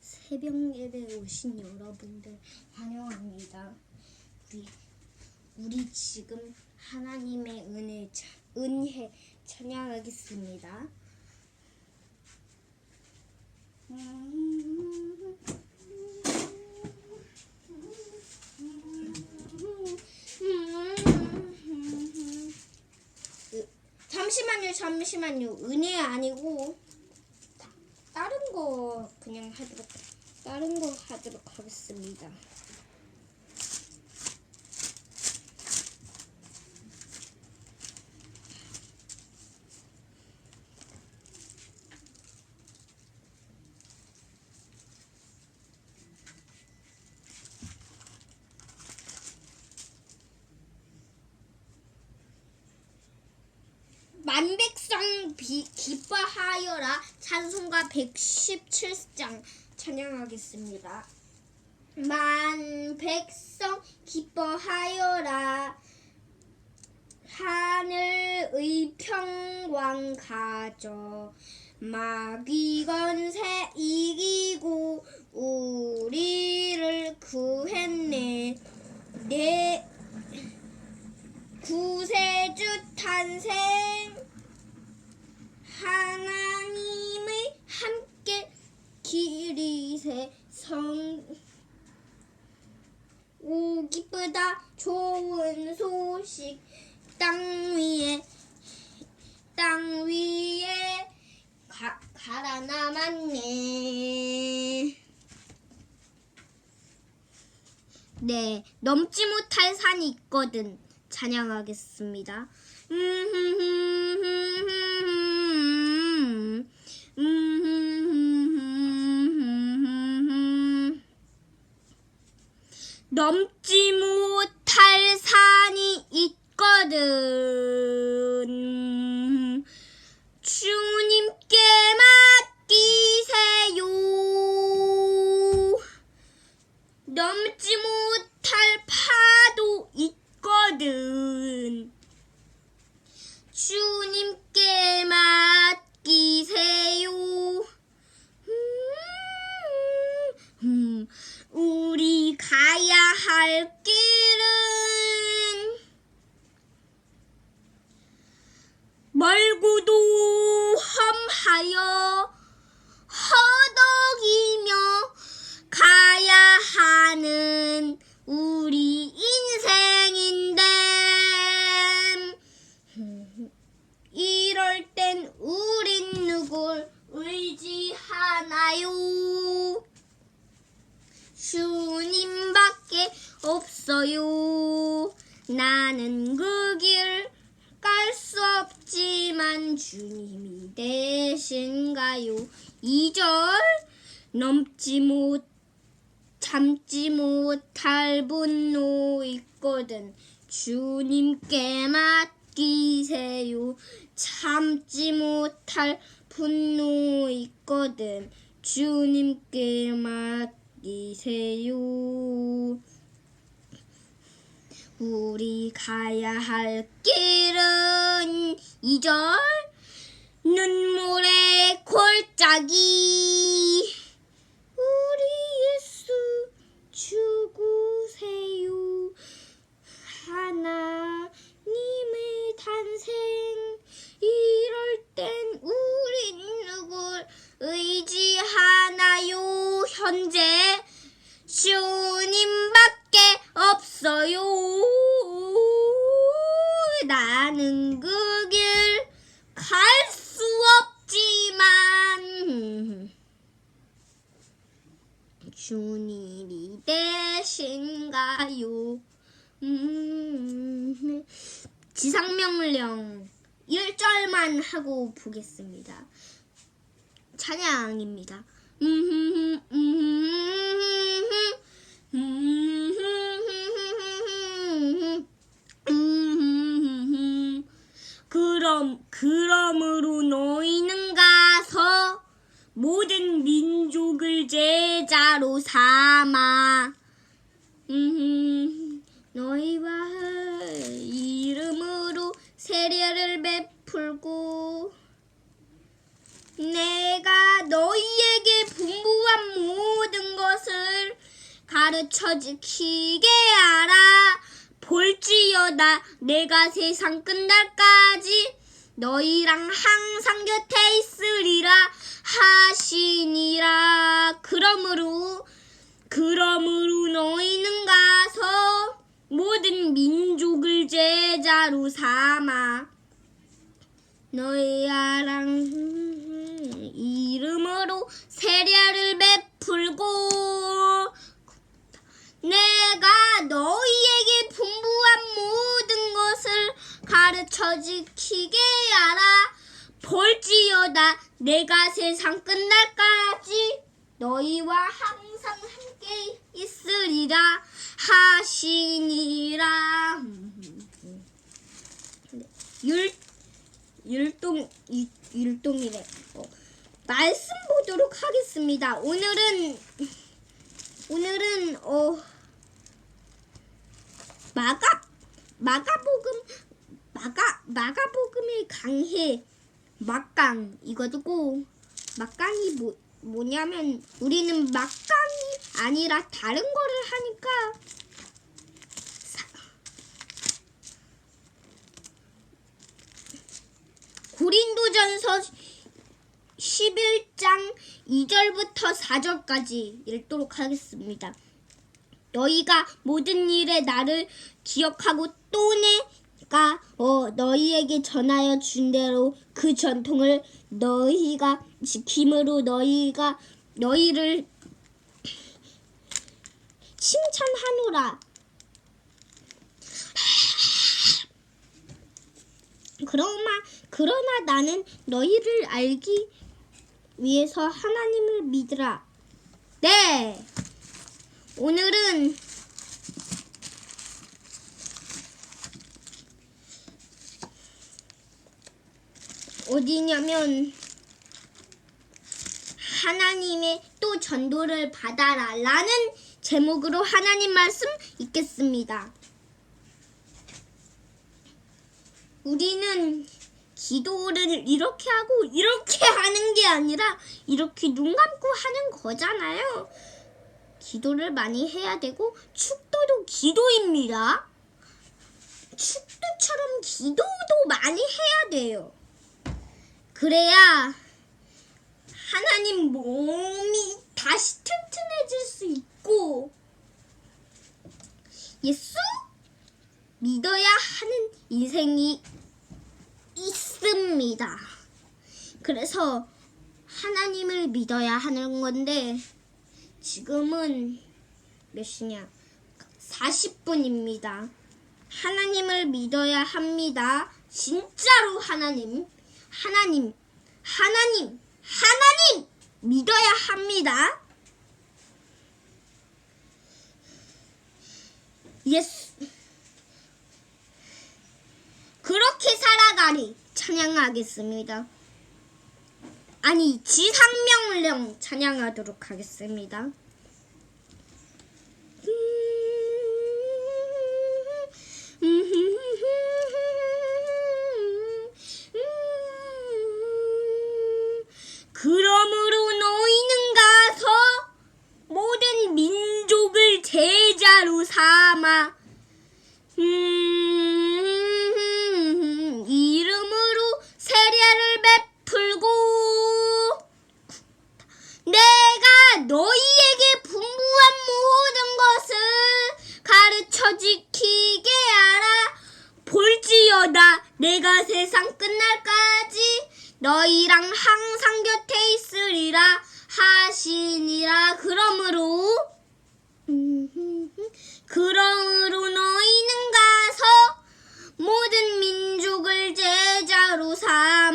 새벽 예배에 오신 여러분들 환영합니다. 우리 우리 지금 하나님의 은혜 차- 은혜 찬양하겠습니다. 으, 잠시만요. 은혜 아니고 다- 다른 거 그냥 하도록 다른 거 하도록 하겠습니다. 만백 성 비, 기뻐하여라. 찬송가 117장 찬양하겠습니다. 만 백성 기뻐하여라. 하늘의 평강 가져 마귀 건세 이기고 우리를 구했네. 내 구세주 탄생 하나님의 함께 기리세 성 오 기쁘다 좋은 소식 땅 위에 땅 위에 가, 가라 남았네 네, 넘지 못할 산이 있거든. 찬양하겠습니다. 음, 음, 넘지 못할 산이 있거든. 하는 우리 인생인데 이럴 땐 우린 누굴 의지하나요? 주님밖에 없어요. 나는 그 길 갈 수 없지만 주님이 되신가요? 2절 넘지 못 참지 못할 분노 있거든. 주님께 맡기세요. 참지 못할 분노 있거든. 주님께 맡기세요. 우리 가야 할 길은 2절. 눈물의 골짜기. 우리 나는 그 길 갈 수 없지만 주님이 되신가요? 음, 지상명령 1절만 하고 보겠습니다. 찬양입니다. 음, 음, 음, 삼아 음, 너희와 이름으로 세례를 베풀고 내가 너희에게 분부한 모든 것을 가르쳐 지키게 하라. 볼지어다 내가 세상 끝날까지 너희랑 항상 곁에 있으리라 하시니라. 그러므로 그러므로 너희는 가서 모든 민족을 제자로 삼아 너희야랑 이름으로 세례를 베풀고 내가 너희에게 분부한 모든 것을 가르쳐 지키게 하라. 볼지어다 내가 세상 끝날까지 너희와 항상 함께 있으리라 하시니라. 율 율동 이- 율동이래 어, 말씀 보도록 하겠습니다. 오늘은 오늘은 어 마가 마가복음 마가 마가복음의 강해 막강 이거고 막강이 뭐 뭐냐면 우리는 막강이 아니라 다른 거를 하니까 사- 고린도전서 11장 2절부터 4절까지 읽도록 하겠습니다. 너희가 모든 일에 나를 기억하고 또 내 가 어, 너희에게 전하여 준 대로 그 전통을 너희가 지킴으로 너희가 너희를 칭찬하노라. 그러나 그러나 나는 너희를 알기 위해서 하나님을 믿으라. 네. 오늘은 어디냐면 하나님의 또 전도를 받아라 라는 제목으로 하나님 말씀 읽겠습니다. 우리는 기도를 이렇게 하고 이렇게 하는 게 아니라 이렇게 눈 감고 하는 거잖아요. 기도를 많이 해야 되고 축도도 기도입니다. 축도처럼 기도도 많이 해야 돼요. 그래야 하나님 몸이 다시 튼튼해질 수 있고 예수 믿어야 하는 인생이 있습니다. 그래서 하나님을 믿어야 하는 건데 지금은 몇 시냐? 40분입니다. 하나님을 믿어야 합니다. 진짜로 하나님, 하나님, 하나님, 하나님 믿어야 합니다. 예수 그렇게 살아가리 찬양하겠습니다. 아니 지상명령 찬양하도록 하겠습니다. 가르쳐 지키게 하라. 볼지어다. 내가 세상 끝날까지 너희랑 항상 곁에 있으리라. 하시니라. 그러므로 그러므로 너희는 가서 모든 민족을 제자로 삼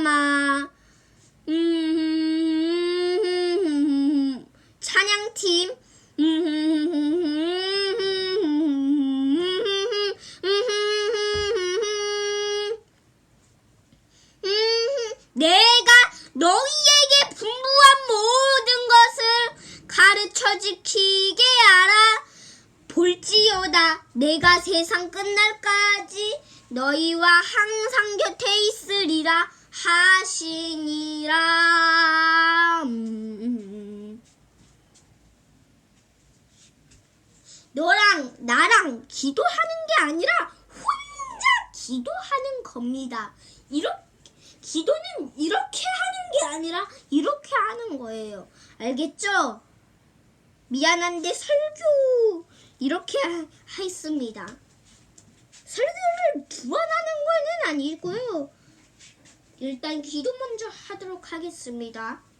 볼지어다 내가 세상 끝날까지 너희와 항상 곁에 있으리라 하시니라 하시니라 음. 너랑 나랑 기도하는 게 아니라 혼자 기도하는 겁니다. 이렇게 기도는 이렇게 하는 게 아니라 이렇게 하는 거예요. 알겠죠? 미안한데 설교 이렇게 하, 했습니다. 설교를 두번 하는 거는 아니고요. 일단 기도 먼저 하도록 하겠습니다. 음,